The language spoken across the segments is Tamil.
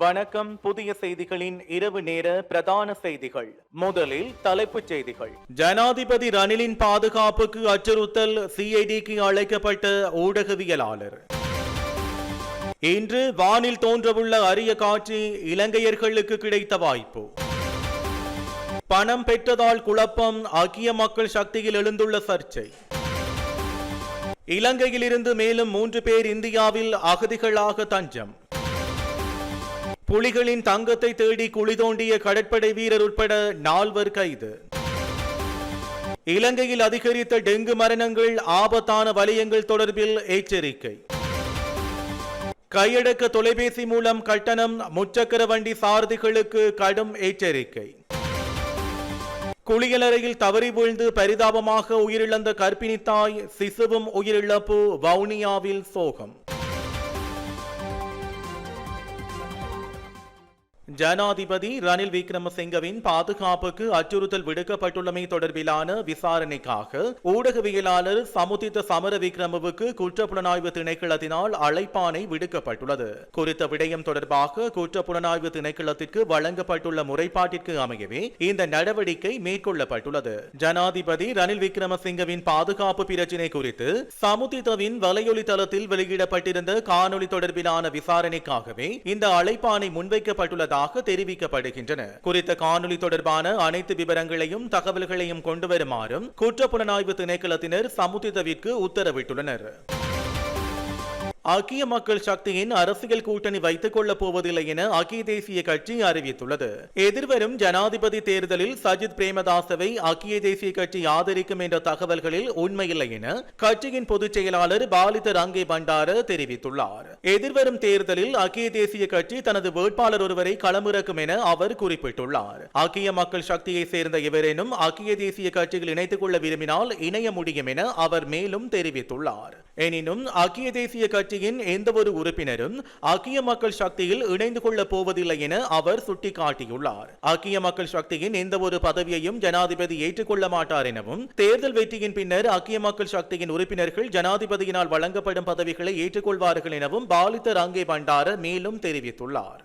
வணக்கம். புதிய செய்திகளின் இரவு நேர பிரதான செய்திகள். முதலில் தலைப்புச் செய்திகள். ஜனாதிபதி ரணிலின் பாதுகாப்புக்கு அச்சுறுத்தல் சிஐடிக்கு அழைக்கப்பட்ட ஊடகவியலாளர். இன்று வானில் தோன்றவுள்ள அரிய காட்சி இலங்கையர்களுக்கு கிடைத்த வாய்ப்பு. பணம் பெற்றதால் குழப்பம் அக்கிய மக்கள் சக்தியில் எழுந்துள்ள சர்ச்சை. இலங்கையிலிருந்து மேலும் மூன்று பேர் இந்தியாவில் அகதிகளாக தஞ்சம். புலிகளின் தங்கத்தை தேடி குழி தோண்டிய கடற்படை வீரர் உட்பட நால்வர் கைது. இலங்கையில் அதிகரித்த டெங்கு மரணங்கள் ஆபத்தான வலயங்கள் தொடர்பில் எச்சரிக்கை. கையடக்க தொலைபேசி மூலம் கட்டணம் முச்சக்கர வண்டி சாரதிகளுக்கு கடும் எச்சரிக்கை. குளியலறையில் தவறி வீழ்ந்து பரிதாபமாக உயிரிழந்த கர்ப்பிணி தாய் சிசுவும் உயிரிழப்பு வவுனியாவில் சோகம். ஜனாதிபதி ரணில் விக்ரமசிங்கவின் பாதுகாப்புக்கு அச்சுறுத்தல் விடுக்கப்பட்டுள்ளமை தொடர்பிலான விசாரணைக்காக ஊடகவியலாளர் சமுதித்த சமர விக்ரமவுக்கு குற்றப்புலனாய்வு திணைக்களத்தினால் அழைப்பானை விடுக்கப்பட்டுள்ளது. குறித்த விடயம் தொடர்பாக குற்றப்புலனாய்வு திணைக்களத்திற்கு வழங்கப்பட்டுள்ள முறைப்பாட்டிற்கு அமையவே இந்த நடவடிக்கை மேற்கொள்ளப்பட்டுள்ளது. ஜனாதிபதி ரணில் விக்ரமசிங்கவின் பாதுகாப்பு பிரச்சினை குறித்து சமுதித்தவின் வலையொலி தளத்தில் வெளியிடப்பட்டிருந்த காணொலி தொடர்பிலான விசாரணைக்காகவே இந்த அழைப்பானை முன்வைக்கப்பட்டுள்ளதாக உள்ளதாக தெரிவிக்கப்படுகின்றன. குறித்த காணொலி தொடர்பான அனைத்து விவரங்களையும் தகவல்களையும் கொண்டு வருமாறும் குற்றப்புலனாய்வு திணைக்களத்தினர் சமுத்திதவிற்கு உத்தரவிட்டுள்ளனர். ஐக்கிய மக்கள் சக்தியின் அரசியல் கூட்டணி வைத்துக் கொள்ளப் போவதில்லை என ஐக்கிய தேசிய கட்சி அறிவித்துள்ளது. எதிர்வரும் ஜனாதிபதி தேர்தலில் சஜித் பிரேமதாசவை ஐக்கிய தேசிய கட்சி ஆதரிக்கும் என்ற தகவல்களில் உண்மையில்லை என கட்சியின் பொதுச் செயலாளர் பாலித ரங்கே பண்டார தெரிவித்துள்ளார். எதிர்வரும் தேர்தலில் ஐக்கிய தேசிய கட்சி தனது வேட்பாளர் ஒருவரை களமிறக்கும் என அவர் குறிப்பிட்டுள்ளார். ஐக்கிய மக்கள் சக்தியை சேர்ந்த இவரேனும் ஐக்கிய தேசிய கட்சியில் இணைத்துக் கொள்ள விரும்பினால் இணைய முடியும் என அவர் மேலும் தெரிவித்துள்ளார். எனினும் ஐக்கிய தேசிய கட்சியின் எந்த ஒரு உறுப்பினரும் ஐக்கிய மக்கள் சக்தியில் இணைந்து கொள்ளப் போவதில்லை என அவர் சுட்டிக்காட்டியுள்ளார். ஐக்கிய மக்கள் சக்தியின் எந்த ஒரு பதவியையும் ஜனாதிபதி ஏற்றுக்கொள்ள மாட்டார் எனவும் தேர்தல் வெற்றியின் பின்னர் ஐக்கிய மக்கள் சக்தியின் உறுப்பினர்கள் ஜனாதிபதியினால் வழங்கப்படும் பதவிகளை ஏற்றுக்கொள்வார்கள் எனவும் பாலித்த ரங்கே பண்டார மேலும் தெரிவித்துள்ளார்.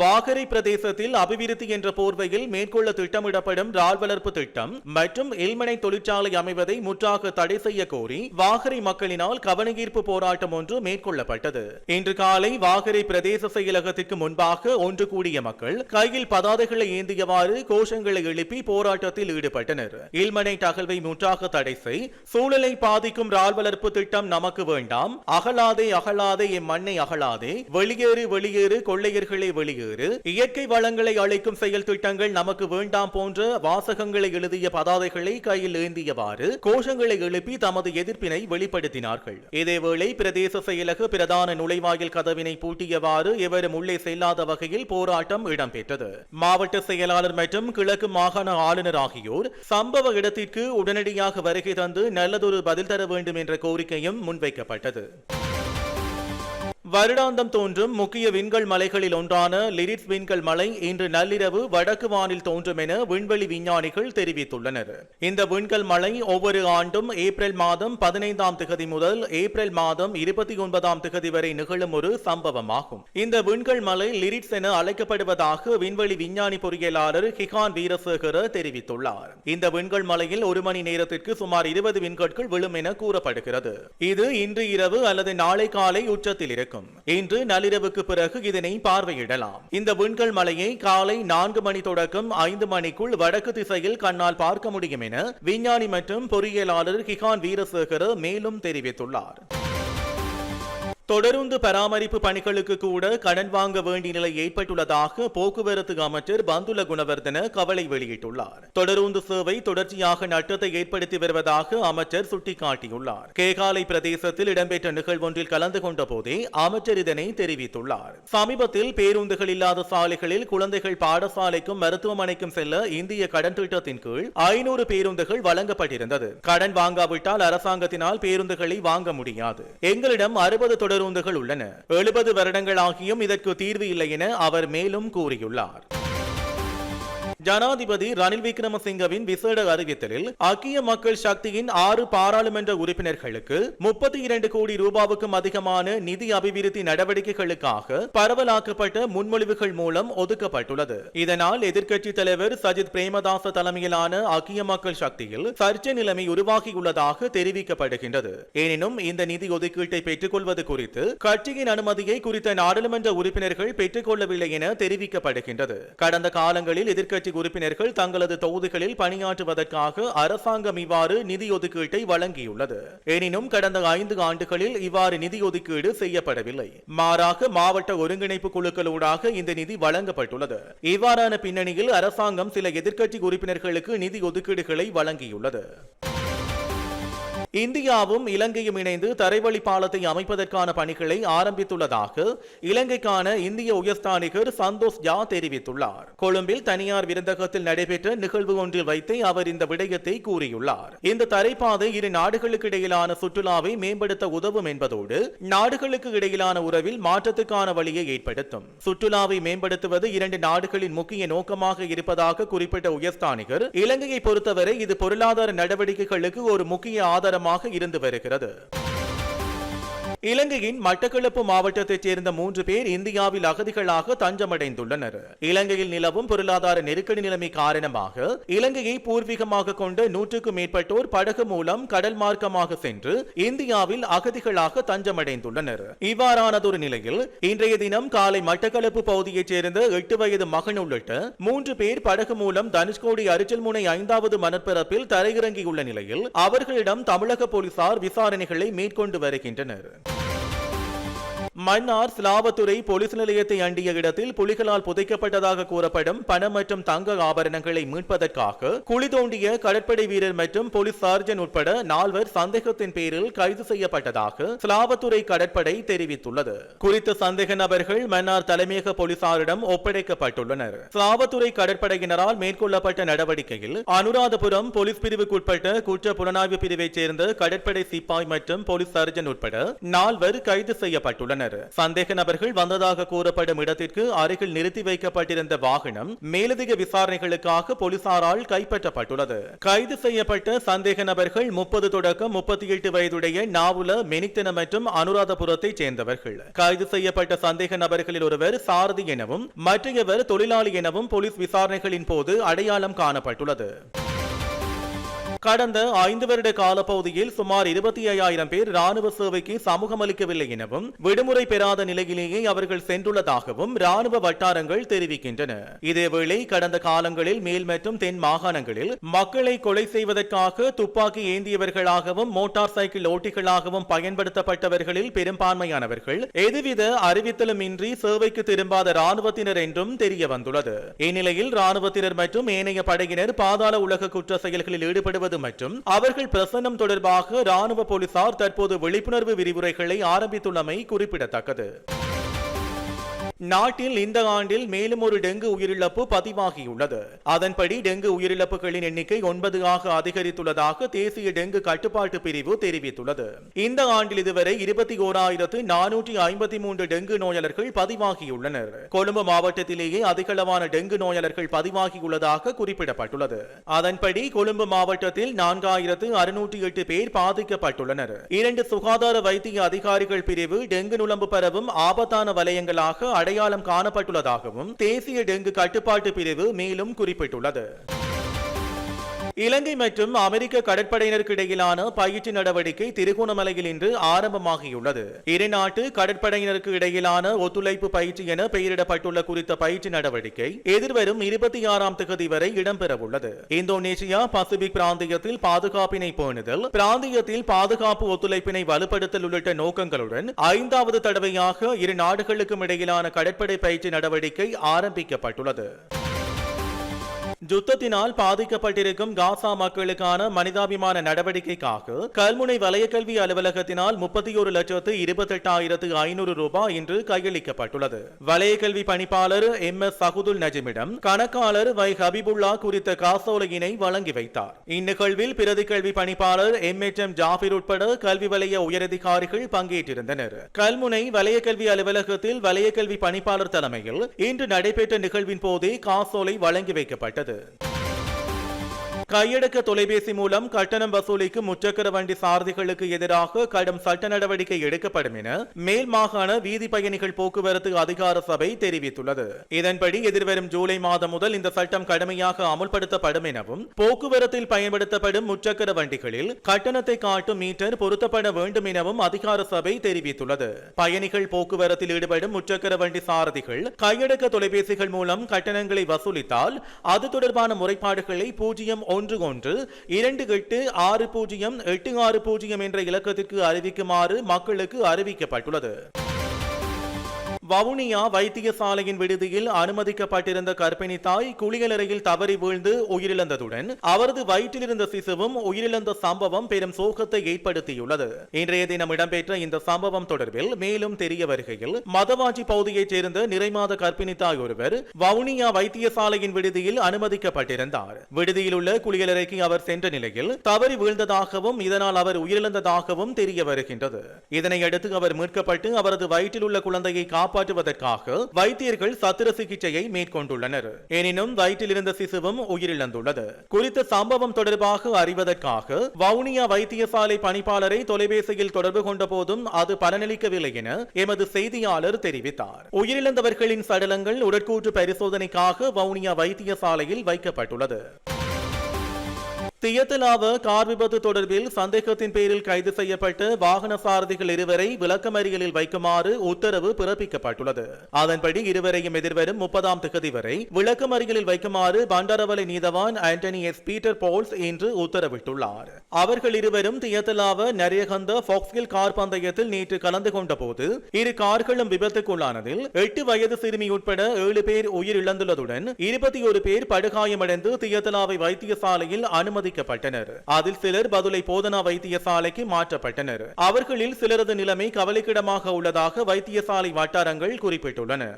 வாகரை பிரதேசத்தில் அபிவிருத்தி என்ற போர்வையில் மேற்கொள்ள திட்டமிடப்படும் ரால் வளர்ப்பு திட்டம் மற்றும் எல்மனை தொழிற்சாலை அமைவதை முற்றாக தடை செய்ய கோரி வாகரை மக்களினால் கவனஈர்ப்பு போராட்டம் ஒன்று மேற்கொள்ளப்பட்டது. இன்று காலை வாகரை பிரதேச செயலகத்திற்கு முன்பாக ஒன்று கூடிய மக்கள் கையில் பதாதைகளை ஏந்தியவாறு கோஷங்களை எழுப்பி போராட்டத்தில் ஈடுபட்டனர். இல்மனை தகவலை முற்றாக தடை செய் சூழலை பாதிக்கும் ரால் வளர்ப்பு திட்டம் நமக்கு வேண்டாம். அகலாதே அகலாதே எம் மண்ணை அகலாதே. வெளியேறு வெளியேறு கொள்ளையர்களே வெளியேறு. இயற்கை வளங்களை அளிக்கும் செயல் திட்டங்கள் நமக்கு வேண்டாம் போன்ற வாசகங்களை எழுதிய பதாதைகளை கையில் ஏந்தியவாறு கோஷங்களை எழுப்பி தமது எதிர்ப்பினை வெளிப்படுத்தினார்கள். இதேவேளை பிரதேச செயலக பிரதான நுழைவாயில் கதவினை பூட்டியவாறு எவரும் உள்ளே செல்லாத வகையில் போராட்டம் இடம்பெற்றது. மாவட்ட செயலாளர் மற்றும் கிழக்கு மாகாண ஆளுநர் ஆகியோர் சம்பவ இடத்திற்கு உடனடியாக வருகை தந்து நல்லதொரு பதில் தர வேண்டும் என்ற கோரிக்கையும் முன்வைக்கப்பட்டது. வருடாந்தம் தோன்றும் முக்கிய விண்கல் மலைகளில் ஒன்றான லிரிட்ஸ் விண்கல் மலை இன்று நள்ளிரவு வடக்கு வானில் தோன்றும் என விண்வெளி விஞ்ஞானிகள் தெரிவித்துள்ளனர். இந்த விண்கல் மலை ஒவ்வொரு ஆண்டும் ஏப்ரல் மாதம் பதினைந்தாம் திகதி முதல் ஏப்ரல் மாதம் இருபத்தி ஒன்பதாம் திகதி வரை நிகழும் ஒரு சம்பவமாகும். இந்த விண்கல் மலை லிரிட்ஸ் என அழைக்கப்படுவதாக விண்வெளி விஞ்ஞானி பொறியியலாளர் ஹிகான் வீரசேகர தெரிவித்துள்ளார். இந்த விண்கல் மலையில் ஒரு மணி நேரத்திற்கு சுமார் இருபது விண்கற்கள் விழும் என கூறப்படுகிறது. இது இன்று இரவு அல்லது நாளை காலை உச்சத்தில் இருக்கும். இன்று நள்ளிரவுக்கு பிறகு இதனை பார்வையிடலாம். இந்த விண்கல் மலையை காலை நான்கு மணி தொடக்கம் ஐந்து மணிக்குள் வடக்கு திசையில் கண்ணால் பார்க்க முடியும் என விஞ்ஞானி மற்றும் பொறியியலாளர் கிகான் வீரசேகர மேலும் தெரிவித்துள்ளார். தொடருந்து பராமரிப்பு பணிகளுக்கு கூட கடன் வாங்க வேண்டிய நிலை ஏற்பட்டுள்ளதாக போக்குவரத்து அமைச்சர் பந்துல குணவர்தன கவலை வெளியிட்டுள்ளார். தொடருந்து சேவை தொடர்ச்சியாக நட்டத்தை ஏற்படுத்தி வருவதாக அமைச்சர் சுட்டிக்காட்டியுள்ளார். கேகாலை பிரதேசத்தில் இடம்பெற்ற நிகழ்வொன்றில் கலந்து கொண்ட போதே அமைச்சர் இதனை தெரிவித்துள்ளார். சமீபத்தில் பேருந்துகள் இல்லாத சாலைகளில் குழந்தைகள் பாடசாலைக்கும் மருத்துவமனைக்கும் செல்ல இந்திய கடன் திட்டத்தின் கீழ் ஐநூறு பேருந்துகள் வழங்கப்பட்டிருந்தது. கடன் வாங்காவிட்டால் அரசாங்கத்தினால் பேருந்துகளை வாங்க முடியாது. எங்களிடம் அறுபது தொடர் பேருந்துகள் உள்ளன. எழுபது வருடங்கள் ஆகியும் இதற்கு தீர்வு இல்லை என அவர் மேலும் கூறியுள்ளார். ஜனாதிபதி ரணில் விக்ரமசிங்கவின் விசேட அறிவித்தலில் ஐக்கிய மக்கள் சக்தியின் ஆறு பாராளுமன்ற உறுப்பினர்களுக்கு முப்பத்தி இரண்டு கோடி ரூபாவுக்கும் அதிகமான நிதி அபிவிருத்தி நடவடிக்கைகளுக்காக பரவலாக்கப்பட்ட முன்மொழிவுகள் மூலம் ஒதுக்கப்பட்டுள்ளது. இதனால் எதிர்க்கட்சித் தலைவர் சஜித் பிரேமதாச தலைமையிலான ஐக்கிய மக்கள் சக்தியில் சர்ச்சை நிலைமை உருவாகியுள்ளதாக தெரிவிக்கப்படுகின்றது. எனினும் இந்த நிதி ஒதுக்கீட்டை பெற்றுக்கொள்வது குறித்து கட்சியின் அனுமதியை குறித்த நாடாளுமன்ற உறுப்பினர்கள் பெற்றுக்கொள்ளவில்லை என தெரிவிக்கப்படுகின்றது. கடந்த காலங்களில் எதிர்க்கட்சி உறுப்பினர்கள் தங்களது தொகுதிகளில் பணியாற்றுவதற்காக அரசாங்கம் இவ்வாறு நிதி ஒதுக்கீட்டை வழங்கியுள்ளது. எனினும் கடந்த ஐந்து ஆண்டுகளில் இவ்வாறு நிதி ஒதுக்கீடு செய்யப்படவில்லை. மாறாக மாவட்ட ஒருங்கிணைப்பு குழுக்களூடாக இந்த நிதி வழங்கப்பட்டுள்ளது. இவ்வாறான பின்னணியில் அரசாங்கம் சில எதிர்க்கட்சி உறுப்பினர்களுக்கு நிதி ஒதுக்கீடுகளை வழங்கியுள்ளது. இந்தியாவும் இலங்கையும் இணைந்து தரைவழி பாலத்தை அமைப்பதற்கான பணிகளை ஆரம்பித்துள்ளதாக இலங்கைக்கான இந்திய உயர்ஸ்தானிகர் சந்தோஷ் ஜா தெரிவித்துள்ளார். கொழும்பில் தனியார் விருந்தகத்தில் நடைபெற்ற நிகழ்வு ஒன்றில் வைத்து அவர் இந்த விடயத்தை கூறியுள்ளார். இந்த தரைப்பாதை இரு நாடுகளுக்கு இடையிலான சுற்றுலாவை மேம்படுத்த உதவும் என்பதோடு நாடுகளுக்கு இடையிலான உறவில் மாற்றத்துக்கான வழியை ஏற்படுத்தும். சுற்றுலாவை மேம்படுத்துவது இரண்டு நாடுகளின் முக்கிய நோக்கமாக இருப்பதாக குறிப்பிட்ட உயர்ஸ்தானிகர் இலங்கையை பொறுத்தவரை இது பொருளாதார நடவடிக்கைகளுக்கு ஒரு முக்கிய ஆதாரமாக இருந்து வருகிறது. இலங்கையின் மட்டக்களப்பு மாவட்டத்தைச் சேர்ந்த மூன்று பேர் இந்தியாவில் அகதிகளாக தஞ்சமடைந்துள்ளனர். இலங்கையில் நிலவும் பொருளாதார நெருக்கடி நிலைமை காரணமாக இலங்கையை பூர்வீகமாக கொண்டு நூற்றுக்கும் மேற்பட்டோர் படகு மூலம் கடல் மார்க்கமாக சென்று இந்தியாவில் அகதிகளாக தஞ்சமடைந்துள்ளனர். இவ்வாறானதொரு நிலையில் இன்றைய தினம் காலை மட்டக்களப்பு பகுதியைச் சேர்ந்த எட்டு வயது மகன் உள்ளிட்ட மூன்று பேர் படகு மூலம் தனுஷ்கோடி அரிச்சல்முனை ஐந்தாவது மணற்பரப்பில் தரையிறங்கியுள்ள நிலையில் அவர்களிடம் தமிழக போலீசார் விசாரணைகளை மேற்கொண்டு வருகின்றனர். மன்னார் ஸ்லாவத்துறை போலீஸ் நிலையத்தை அண்டிய இடத்தில் புலிகளால் புதைக்கப்பட்டதாக கூறப்படும் பண மற்றும் தங்க ஆபரணங்களை மீட்பதற்காக குழி தோண்டிய கடற்படை வீரர் மற்றும் போலீஸ் சார்ஜன் உட்பட நால்வர் சந்தேகத்தின் பேரில் கைது செய்யப்பட்டதாக ஸ்லாவத்துறை கடற்படை தெரிவித்துள்ளது. குறித்த சந்தேக நபர்கள் மன்னார் தலைமையக போலீசாரிடம் ஒப்படைக்கப்பட்டுள்ளனர். ஸ்லாவத்துறை கடற்படையினரால் மேற்கொள்ளப்பட்ட நடவடிக்கையில் அனுராதபுரம் போலீஸ் பிரிவுக்குட்பட்ட குற்ற புலனாய்வு பிரிவைச் சேர்ந்த கடற்படை சிப்பாய் மற்றும் போலீஸ் சார்ஜன் உட்பட நால்வர் கைது செய்யப்பட்டுள்ளனர். சந்தேக நபர்கள் வந்ததாக கூறப்படும் இடத்திற்கு அருகில் நிறுத்தி வைக்கப்பட்டிருந்த வாகனம் மேலதிக விசாரணைகளுக்காக போலீசாரால் கைப்பற்றப்பட்டுள்ளது. கைது செய்யப்பட்ட சந்தேக நபர்கள் முப்பது தொடக்கம் முப்பத்தி எட்டு வயதுடைய நாவுல மெனித்தன மற்றும் அனுராதபுரத்தைச் சேர்ந்தவர்கள். கைது செய்யப்பட்ட சந்தேக நபர்களில் ஒருவர் சாரதி எனவும் மற்றையவர் தொழிலாளி எனவும் போலீஸ் விசாரணைகளின் போது அடையாளம் காணப்பட்டுள்ளது. கடந்த ஐந்து வருட காலப்பகுதியில் சுமார் இருபத்தி ஐயாயிரம் பேர் ராணுவ சேவைக்கு சமூகம் அளிக்கவில்லை எனவும் விடுமுறை பெறாத நிலையிலேயே அவர்கள் சென்றுள்ளதாகவும் ராணுவ வட்டாரங்கள் தெரிவிக்கின்றன. இதேவேளை கடந்த காலங்களில் மேல் மற்றும் தென் மாகாணங்களில் மக்களை கொலை செய்வதற்காக துப்பாக்கி ஏந்தியவர்களாகவும் மோட்டார் சைக்கிள் ஓட்டிகளாகவும் பயன்படுத்தப்பட்டவர்களில் பெரும்பான்மையானவர்கள் எதுவித அறிவித்தலும் இன்றி சேவைக்கு திரும்பாத ராணுவத்தினர் என்றும் தெரிய வந்துள்ளது இந்நிலையில் ராணுவத்தினர் மற்றும் ஏனைய படையினர் பாதாள உலக குற்ற செயல்களில் ஈடுபடுவது செய்வது மற்றும் அவர்கள் பிரசன்னம் தொடர்பாக ராணுவ போலீசார் தற்போது விழிப்புணர்வு விரிவுரைகளை ஆரம்பித்துள்ளமை குறிப்பிடத்தக்கது. நாட்டில் இந்த ஆண்டில் மேலும் ஒரு டெங்கு உயிரிழப்பு பதிவாகியுள்ளது. அதன்படி டெங்கு உயிரிழப்புகளின் எண்ணிக்கை ஒன்பது ஆக அதிகரித்துள்ளதாக தேசிய டெங்கு கட்டுப்பாட்டு பிரிவு தெரிவித்துள்ளது. இந்த ஆண்டில் இதுவரை இருபத்தி ஓராயிரத்து நானூற்றி ஐம்பத்தி மூன்று டெங்கு நோயாளர்கள் பதிவாகியுள்ளனர். கொழும்பு மாவட்டத்திலேயே அதிகளவான டெங்கு நோயாளர்கள் பதிவாகியுள்ளதாக குறிப்பிடப்பட்டுள்ளது. அதன்படி கொழும்பு மாவட்டத்தில் நான்காயிரத்து அறுநூற்றி எட்டு பேர் பாதிக்கப்பட்டுள்ளனர். இரண்டு சுகாதார வைத்திய அதிகாரிகள் பிரிவு டெங்கு நுழம்பு பரவும் ஆபத்தான வலயங்களாக அடை அடையாளம் காணப்பட்டுள்ளதாகவும் தேசிய டெங்கு கட்டுப்பாட்டு பிரிவு மேலும் குறிப்பிட்டுள்ளது. இலங்கை மற்றும் அமெரிக்க கடற்படையினருக்கு இடையிலான பயிற்சி நடவடிக்கை திருகோணமலையில் இன்று ஆரம்பமாகியுள்ளது. இரு நாட்டு கடற்படையினருக்கு இடையிலான ஒத்துழைப்பு பயிற்சி என பெயரிடப்பட்டுள்ள குறித்த பயிற்சி நடவடிக்கை எதிர்வரும் இருபத்தி ஆறாம் தேதி வரை இடம்பெறவுள்ளது. இந்தோனேசியா பசிபிக் பிராந்தியத்தில் பாதுகாப்பினை பேணுதல் பிராந்தியத்தில் பாதுகாப்பு ஒத்துழைப்பினை வலுப்படுத்தல் உள்ளிட்ட நோக்கங்களுடன் ஐந்தாவது தடவையாக இரு நாடுகளுக்கும் இடையிலான கடற்படை பயிற்சி நடவடிக்கை ஆரம்பிக்கப்பட்டுள்ளது. யுத்தத்தினால் பாதிக்கப்பட்டிருக்கும் காசா மக்களுக்கான மனிதாபிமான நடவடிக்கைக்காக கல்முனை வலயக்கல்வி அலுவலகத்தினால் முப்பத்தி ஒரு லட்சத்து இருபத்தெட்டாயிரத்து ஐநூறு ரூபாய் இன்று கையளிக்கப்பட்டுள்ளது. வலயக்கல்வி பணிப்பாளர் எம். எஸ். சகுதுல் நஜிமிடம் கணக்காளர் வை. ஹபிபுல்லா குறித்த காசோலையினை வழங்கி வைத்தார். இந்நிகழ்வில் பிரதி கல்வி பணிப்பாளர் எம். எச். எம். ஜாபிர் உட்பட கல்வி வலய உயரதிகாரிகள் பங்கேற்றிருந்தனர். கல்முனை வலயக்கல்வி அலுவலகத்தில் வலயக்கல்வி பணிப்பாளர் தலைமையில் இன்று நடைபெற்ற நிகழ்வின் போதே காசோலை வழங்கி வைக்கப்பட்டது. கையடக்க தொலைபேசி மூலம் கட்டணம் வசூலிக்கும் முச்சக்கர வண்டி சாரதிகளுக்கு எதிராக கடும் சட்ட நடவடிக்கை எடுக்கப்படும் என மேல் மாகாண வீதி பயணிகள் போக்குவரத்து அதிகார சபை தெரிவித்துள்ளது. இதன்படி எதிர்வரும் ஜூலை மாதம் முதல் இந்த சட்டம் கடுமையாக அமுல்படுத்தப்படும் எனவும் போக்குவரத்தில் பயன்படுத்தப்படும் முச்சக்கர வண்டிகளில் கட்டணத்தை காட்டும் மீட்டர் பொருத்தப்பட வேண்டும் எனவும் அதிகார சபை தெரிவித்துள்ளது. பயணிகள் போக்குவரத்தில் ஈடுபடும் முச்சக்கர வண்டி சாரதிகள் கையடக்க தொலைபேசிகள் மூலம் கட்டணங்களை வசூலித்தால் அது தொடர்பான முறைப்பாடுகளை பூஜ்ஜியம் ஒன்று ஒன்று இரண்டு எட்டு ஆறு பூஜ்ஜியம் எட்டு ஆறு பூஜ்ஜியம் என்ற இலக்கத்திற்கு அறிவிக்குமாறு மக்களுக்கு அறிவிக்கப்பட்டுள்ளது. வவுனியா வைத்தியசாலையின் விடுதியில் அனுமதிக்கப்பட்டிருந்த கர்ப்பிணி தாய் குளியலறையில் தவறி வீழ்ந்து உயிரிழந்ததுடன் அவரது வயிற்றிலிருந்த சிசுவும் உயிரிழந்த சம்பவம் பெரும் சோகத்தை ஏற்படுத்தியுள்ளது. இன்றைய தினம் இடம்பெற்ற இந்த சம்பவம் தொடர்பில் மேலும் தெரிய வருகையில் மதவாஜி பகுதியைச் சேர்ந்த நிறைமாத கர்ப்பிணி தாய் ஒருவர் வவுனியா வைத்தியசாலையின் விடுதியில் அனுமதிக்கப்பட்டிருந்தார். விடுதியில் உள்ள குளியலறைக்கு அவர் சென்ற நிலையில் தவறி வீழ்ந்ததாகவும் இதனால் அவர் உயிரிழந்ததாகவும் தெரிய வருகின்றது. இதனையடுத்து அவர் மீட்கப்பட்டு அவரது வயிற்றில் உள்ள குழந்தையை காப்பாற்றுவதற்காக வைத்தியர்கள் சத்திர சிகிச்சையை மேற்கொண்டுள்ளனர். எனினும் வயிற்றில் இருந்த சிசுவும் உயிரிழந்துள்ளது. குறித்த சம்பவம் தொடர்பாக அறிவதற்காக வவுனியா வைத்தியசாலை பணிப்பாளரை தொலைபேசியில் தொடர்பு கொண்ட போதும் அது பலனளிக்கவில்லை என எமது செய்தியாளர் தெரிவித்தார். உயிரிழந்தவர்களின் சடலங்கள் உடற்கூற்று பரிசோதனைக்காக வவுனியா வைத்தியசாலையில் வைக்கப்பட்டுள்ளது. தியத்தலாவ கார் விபத்து தொடர்பில் சந்தேகத்தின் பேரில் கைது செய்யப்பட்ட வாகன சாரதிகள் இருவரை விளக்கமறியலில் வைக்குமாறு உத்தரவு பிறப்பிக்கப்பட்டுள்ளது. அதன்படி இருவரையும் எதிர்வரும் முப்பதாம் திகதி வரை விளக்கமறியலில் வைக்குமாறு பண்டாரவலை நீதவான் ஆண்டனி எஸ். பீட்டர் போல்ஸ் இன்று உத்தரவிட்டுள்ளார். அவர்கள் இருவரும் தியத்தலாவ நரியகந்த பாக்ஸ்கில் கார் பந்தயத்தில் நேற்று கலந்து கொண்ட போது இரு கார்களும் விபத்துக்குள்ளானதில் எட்டு வயது சிறுமி உட்பட ஏழு பேர் உயிரிழந்துள்ளதுடன் இருபத்தி ஒரு பேர் படுகாயமடைந்து தியத்தலாவை வைத்தியசாலையில் அனுமதி அனுமதிக்கப்பட்டனர் அதில் சிலர் பதுளை போதனா வைத்தியசாலைக்கு மாற்றப்பட்டனர். அவர்களில் சிலரது நிலைமை கவலைக்கிடமாக உள்ளதாக வைத்தியசாலை வட்டாரங்கள் குறிப்பிட்டுள்ளன.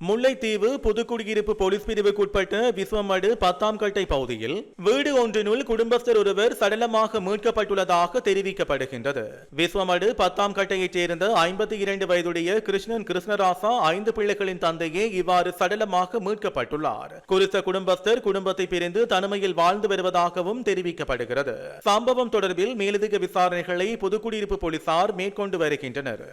முல்லைத்தீவு புதுக்குடியிருப்பு போலீஸ் பிரிவுக்குட்பட்ட விஸ்வமடு பத்தாம் கட்டை பகுதியில் வீடு ஒன்றினுள் குடும்பஸ்தர் ஒருவர் சடலமாக மீட்கப்பட்டுள்ளதாக தெரிவிக்கப்படுகின்றது. விஸ்வமடு பத்தாம் கட்டையைச் சேர்ந்த ஐம்பத்தி இரண்டு வயதுடைய கிருஷ்ணன் கிருஷ்ணராசா ஐந்து பிள்ளைகளின் தந்தையே இவ்வாறு சடலமாக மீட்கப்பட்டுள்ளார். குறித்த குடும்பஸ்தர் குடும்பத்தை பிரிந்து தனிமையில் வாழ்ந்து வருவதாகவும் தெரிவிக்கப்படுகிறது. சம்பவம் தொடர்பில் மேலதிக விசாரணைகளை புதுக்குடியிருப்பு போலீசார் மேற்கொண்டு வருகின்றனர்.